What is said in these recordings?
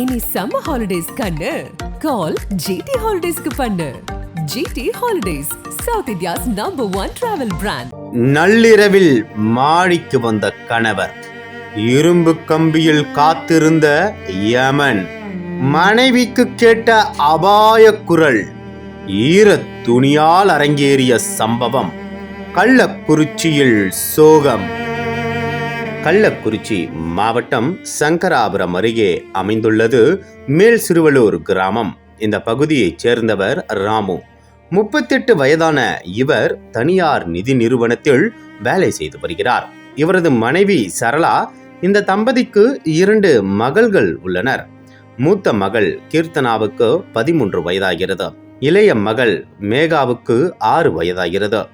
இனி summer holidays கண்ணு. கால் GT ஹாலிடேஸ்க்கு பண்ணு. GT holidays South India's number one travel brand நள்ளிரவில் மாடிக்கு வந்த கணவர் இரும்பு கம்பியில் காத்திருந்த யமன் மனைவிக்கு கேட்ட அபாய குரல் ஈர துணியால் அரங்கேறிய சம்பவம் கள்ளக்குறிச்சியில் சோகம். கள்ளக்குறிச்சி மாவட்டம் சங்கராபுரம் அருகே அமைந்துள்ளது மேல் சிறுவலூர் கிராமம். இந்த பகுதியைச் சேர்ந்தவர் ராமு. முப்பத்தெட்டு வயதான இவர் தனியார் நிதி நிறுவனத்தில் வேலை செய்து வருகிறார். இவரது மனைவி சரளா இந்த தம்பதிக்கு இரண்டு மகள்கள் உள்ளனர். மூத்த மகள் கீர்த்தனாவுக்கு பதிமூன்று வயதாகிறது. இளைய மகள் மேகாவுக்கு ஆறு வயதாகிறது.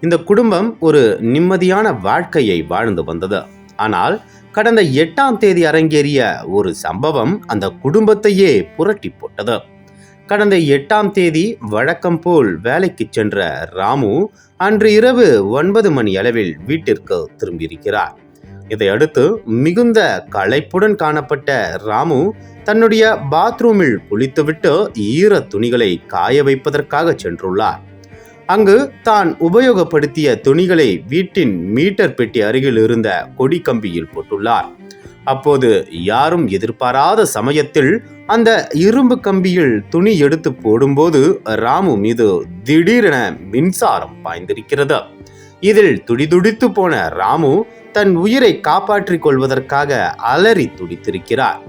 இந்த குடும்பம் ஒரு நிம்மதியான வாழ்க்கையை வாழ்ந்து வந்தது. ஆனால் கடந்த எட்டாம் தேதி அரங்கேறிய ஒரு சம்பவம் அந்த குடும்பத்தையே புரட்டி போட்டது கடந்த எட்டாம் தேதி வழக்கம் போல் வேலைக்கு சென்ற ராமு அன்று இரவு ஒன்பது மணி அளவில் வீட்டிற்கு திரும்பியிருக்கிறார். இதையடுத்து மிகுந்த களைப்புடன் காணப்பட்ட ராமு தன்னுடைய பாத்ரூமில் குளித்துவிட்டு ஈர துணிகளை காய வைப்பதற்காக சென்றுள்ளார். அங்கு தான் உபயோகப்படுத்திய துணிகளை வீட்டின் மீட்டர் பெட்டி அருகில் இருந்த கொடி கம்பியில் போட்டுள்ளார். அப்போது யாரும் எதிர்பாராத சமயத்தில் அந்த இரும்பு கம்பியில் துணி எடுத்து போடும்போது ராமு மீது திடீரென மின்சாரம் பாய்ந்திருக்கிறது. இதில் துடிதுடித்து போன ராமு தன் உயிரை காப்பாற்றிக் கொள்வதற்காக அலறி துடித்திருக்கிறார்.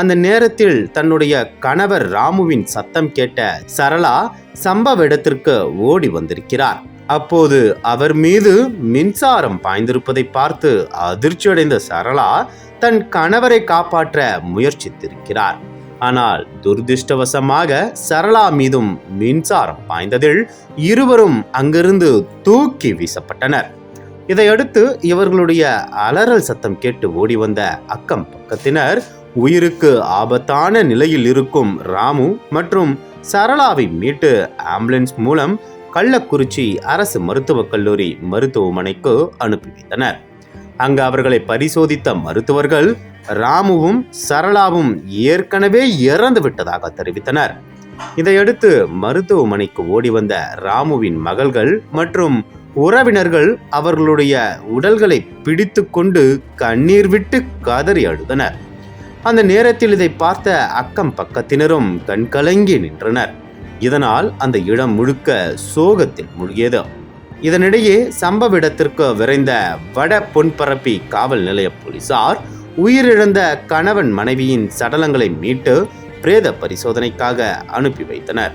அந்த நேரத்தில் தன்னுடைய கணவர் ராமுவின் சத்தம் கேட்ட சரளா சம்பவ இடத்திற்கு ஓடி வந்திருக்கிறார். அப்போது அவர் மீது மின்சாரம் பாய்ந்திருப்பதை பார்த்து அதிர்ச்சியடைந்த சரளா தன் கணவரை காப்பாற்ற முயற்சித்திருக்கிறார். ஆனால் துரதிருஷ்டவசமாக சரளா மீதும் மின்சாரம் பாய்ந்ததில் இருவரும் அங்கிருந்து தூக்கி வீசப்பட்டனர். இதையடுத்து இவர்களுடைய அலறல் சத்தம் கேட்டு ஓடி வந்த அக்கம் பக்கத்தினர் உயிருக்கு ஆபத்தான நிலையில் இருக்கும் ராமு மற்றும் சரளாவை மீட்டு ஆம்புலன்ஸ் மூலம் கள்ளக்குறிச்சி அரசு மருத்துவக் கல்லூரி மருத்துவமனைக்கு அனுப்பி வைத்தனர். அங்கு அவர்களை பரிசோதித்த மருத்துவர்கள் ராமுவும் சரளாவும் ஏற்கனவே இறந்து விட்டதாக தெரிவித்தனர். இதையடுத்து மருத்துவமனைக்கு ஓடி வந்த ராமுவின் மகள்கள் மற்றும் உறவினர்கள் அவர்களுடைய உடல்களை பிடித்து கொண்டு கண்ணீர் விட்டு கதறி அழுதனர். அந்த நேரத்தில் இதை பார்த்த அக்கம் பக்கத்தினரும் கண்கலங்கி நின்றனர். இதனால் அந்த இடம் முழுக்க சோகத்தில் மூழ்கியது. இதனிடையே சம்பவ இடத்திற்கு விரைந்த வட பொன்பரப்பி காவல் நிலைய போலீசார் உயிரிழந்த கணவன் மனைவியின் சடலங்களை மீட்டு பிரேத பரிசோதனைக்காக அனுப்பி வைத்தனர்.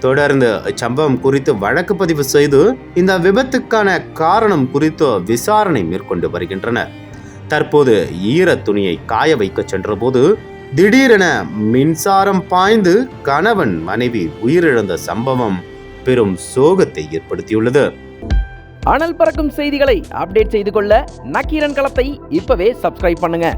தொடர்ந்து இச்சம்பவம் குறித்து வழக்கு பதிவு செய்து இந்த விபத்துக்கான காரணம் குறித்து விசாரணை மேற்கொண்டு வருகின்றனர். தற்போது ஈர துணியை காய வைக்க சென்றபோது திடீரென மின்சாரம் பாய்ந்து கணவன் மனைவி உயிரிழந்த சம்பவம் பெரும் சோகத்தை ஏற்படுத்தியுள்ளது. அனல் பறக்கும் செய்திகளை அப்டேட் செய்து கொள்ள நக்கீரன் களத்தை இப்பவே சப்ஸ்கிரைப் பண்ணுங்க.